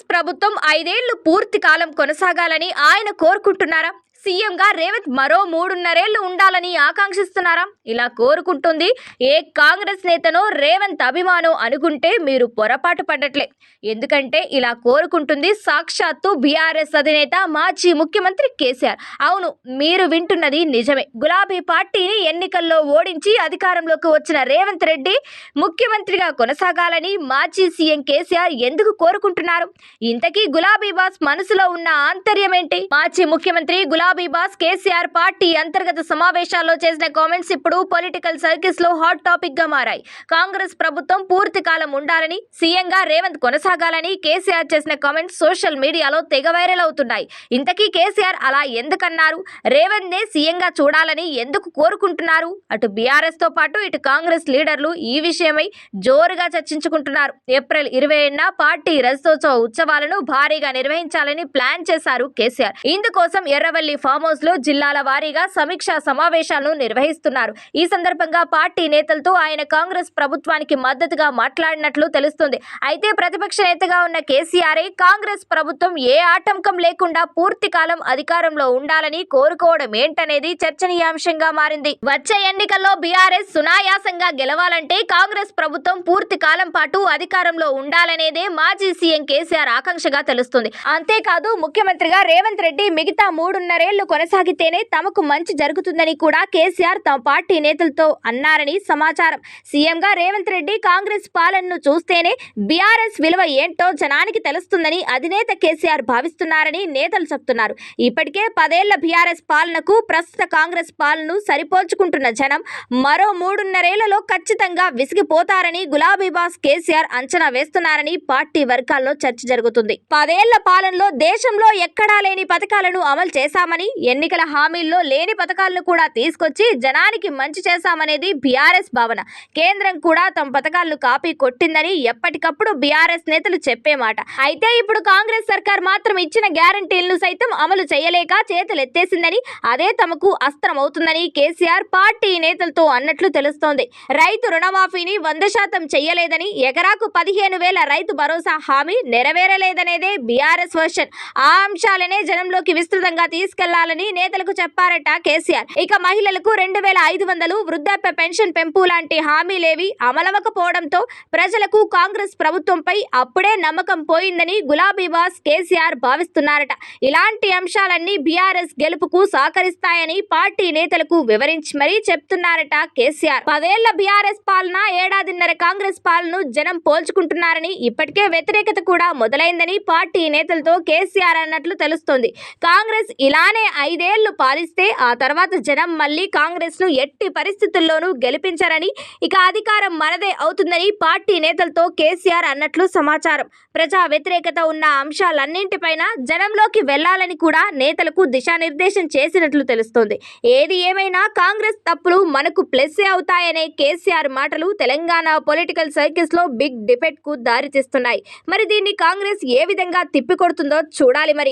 కాంగ్రెస్ ప్రభుత్వం ఐదేళ్ళు పూర్తి కాలం కొనసాగాలని ఆయన కోరుకుంటున్నారా? సీఎంగా రేవంత్ మరో మూడున్నరేళ్ళు ఉండాలని ఆకాంక్షిస్తున్నారా? ఇలా కోరుకుంటుంది ఏ కాంగ్రెస్ నేతనో రేవంత్ అభిమానం అనుకుంటే మీరు పొరపాటు పడట్లే. ఎందుకంటే ఇలా కోరుకుంటుంది సాక్షాత్తు బీఆర్ఎస్ అధినేత మాజీ ముఖ్యమంత్రి కేసీఆర్. అవును మీరు వింటున్నది నిజమే. గులాబీ పార్టీని ఎన్నికల్లో ఓడించి అధికారంలోకి వచ్చిన రేవంత్ రెడ్డి ముఖ్యమంత్రిగా కొనసాగాలని మాజీ సీఎం కేసీఆర్ ఎందుకు కోరుకుంటున్నారు? ఇంతకీ గులాబీ బాస్ మనసులో ఉన్న ఆంతర్యం ఏంటి మాజీ ముఖ్యమంత్రి గులాబీ బాస్ కేసీఆర్ పార్టీ అంతర్గత సమావేశాల్లో చేసిన కామెంట్స్ ఇప్పుడు పొలిటికల్ సర్కిల్స్లో హాట్ టాపిక్గా మారాయి. కాంగ్రెస్ ప్రభుత్వం పూర్తి కాలం ఉండాలని సీఎంగా రేవంత్ కొనసాగాలని కేసీఆర్ చేసిన కామెంట్స్ సోషల్ మీడియాలో తెగ వైరల్ అవుతున్నాయి. ఇంతకీ కేసీఆర్ అలా ఎందుకన్నారు? రేవంత్ నే సీఎంగా చూడాలని ఎందుకు కోరుకుంటున్నారు? అటు బీఆర్ఎస్తో పాటు ఇటు కాంగ్రెస్ లీడర్లు ఈ విషయమై జోరుగా చర్చించుకుంటున్నారు. ఏప్రిల్ ఇరవై ఏడున పార్టీ రజతోత్సవ ఉత్సవాలను భారీగా నిర్వహించాలని ప్లాన్ చేశారు కేసీఆర్. ఇందుకోసం ఎర్రవల్లి ఫామ్ హౌస్లో జిల్లాల వారీగా సమీక్షా సమావేశాలను నిర్వహిస్తున్నారు. ఈ సందర్భంగా పార్టీ నేతలతో ఆయన కాంగ్రెస్ ప్రభుత్వానికి మద్దతుగా మాట్లాడినట్లు తెలుస్తుంది. అయితే ప్రతిపక్ష నేతగా ఉన్న కేసీఆర్ కాంగ్రెస్ ప్రభుత్వం ఏ ఆటంకం లేకుండా పూర్తి కాలం అధికారంలో ఉండాలని కోరుకోవడం ఏంటనేది చర్చనీయాంశంగా మారింది. వచ్చే ఎన్నికల్లో బీఆర్ఎస్ సునాయాసంగా గెలవాలంటే కాంగ్రెస్ ప్రభుత్వం పూర్తి కాలం పాటు అధికారంలో ఉండాలనేదే మాజీ సీఎం కేసీఆర్ ఆకాంక్షగా తెలుస్తుంది. అంతేకాదు ముఖ్యమంత్రిగా రేవంత్ రెడ్డి మిగతా మూడున్నరే మూడున్నరేళ్ళు కొనసాగితేనే తమకు మంచి జరుగుతుందని కూడా కేసీఆర్ తమ పార్టీ నేతలతో అన్నారని సమాచారం. సీఎంగా రేవంత్ రెడ్డి కాంగ్రెస్ పాలనను చూస్తేనే బీఆర్ఎస్ విలువ ఏంటో జనానికి తెలుస్తుందని అధినేత కేసీఆర్ భావిస్తున్నారని నేతలు చెప్తున్నారు. ఇప్పటికే పదేళ్ళ బీఆర్ఎస్ పాలనకు ప్రస్తుత కాంగ్రెస్ పాలనను సరిపోల్చుకుంటున్న జనం మరో మూడున్నరేళ్ళలో ఖచ్చితంగా విసిగిపోతారని గులాబీ బాస్ కేసీఆర్ అంచనా వేస్తున్నారని పార్టీ వర్గాల్లో చర్చ జరుగుతుంది. పదేళ్ళ పాలనలో దేశంలో ఎక్కడా లేని పథకాలను అమలు చేశామని ఎన్నికల హామీల్లో లేని పథకాలను కూడా తీసుకొచ్చి జనానికి మంచి చేశామనేది బీఆర్ఎస్ భావన. కేంద్రం కూడా తమ పథకాలను కాపీ కొట్టిందని ఎప్పటికప్పుడు బీఆర్ఎస్ నేతలు చెప్పే మాట. అయితే ఇప్పుడు కాంగ్రెస్ సర్కార్ మాత్రం ఇచ్చిన గ్యారంటీలను సైతం అమలు చేయలేక చేతులు ఎత్తేసిందని అదే తమకు అస్త్రం అవుతుందని కేసీఆర్ పార్టీ నేతలతో అన్నట్లు తెలుస్తోంది. రైతు రుణమాఫీని వంద శాతం చేయలేదని ఎకరాకు పదిహేను వేల రైతు భరోసా హామీ నెరవేరలేదనేదే బీఆర్ఎస్ వర్షన్. ఆ అంశాలనే జనంలోకి విస్తృతంగా తీసుకెళ్ళాలని నేతలకు చెప్పారట కేసీఆర్. ఇక మహిళలకు రెండు వేల ఐదు వందలు వృద్ధాప్య పెన్షన్ పెంపు లాంటి హామీలేవి అమలవకపోవడంతో ప్రజలకు కాంగ్రెస్ ప్రభుత్వంపై అప్పుడే నమ్మకం పోయిందని గులాబీ బాస్ కేసీఆర్ భావిస్తున్నారట. ఇలాంటి అంశాలన్నీ బీఆర్ఎస్ గెలుపుకు సహకరిస్తాయని పార్టీ నేతలకు వివరించి మరీ చెప్తున్నారట కేసీఆర్. పదేళ్ళ బీఆర్ఎస్ పాలన ఏడాదిన్నర కాంగ్రెస్ పాలన జనం పోల్చుకుంటున్నారని ఇప్పటికే వ్యతిరేకత కూడా మొదలైందని పార్టీ నేతలతో కేసీఆర్ అన్నట్లు తెలుస్తోంది. కాంగ్రెస్ ఇలా ఇలానే ఐదేళ్ళు పాలిస్తే ఆ తర్వాత జనం మళ్ళీ కాంగ్రెస్ను ఎట్టి పరిస్థితుల్లోనూ గెలిపించరని ఇక అధికారం మనదే అవుతుందని పార్టీ నేతలతో కేసీఆర్ అన్నట్లు సమాచారం. ప్రజా వ్యతిరేకత ఉన్న అంశాలన్నింటిపైన జనంలోకి వెళ్ళాలని కూడా నేతలకు దిశానిర్దేశం చేసినట్లు తెలుస్తోంది. ఏది ఏమైనా కాంగ్రెస్ తప్పులు మనకు ప్లస్ అవుతాయనే కేసీఆర్ మాటలు తెలంగాణ పొలిటికల్ సర్కిల్స్లో బిగ్ డిబేట్కు దారితీస్తున్నాయి. మరి దీన్ని కాంగ్రెస్ ఏ విధంగా తిప్పికొడుతుందో చూడాలి మరి.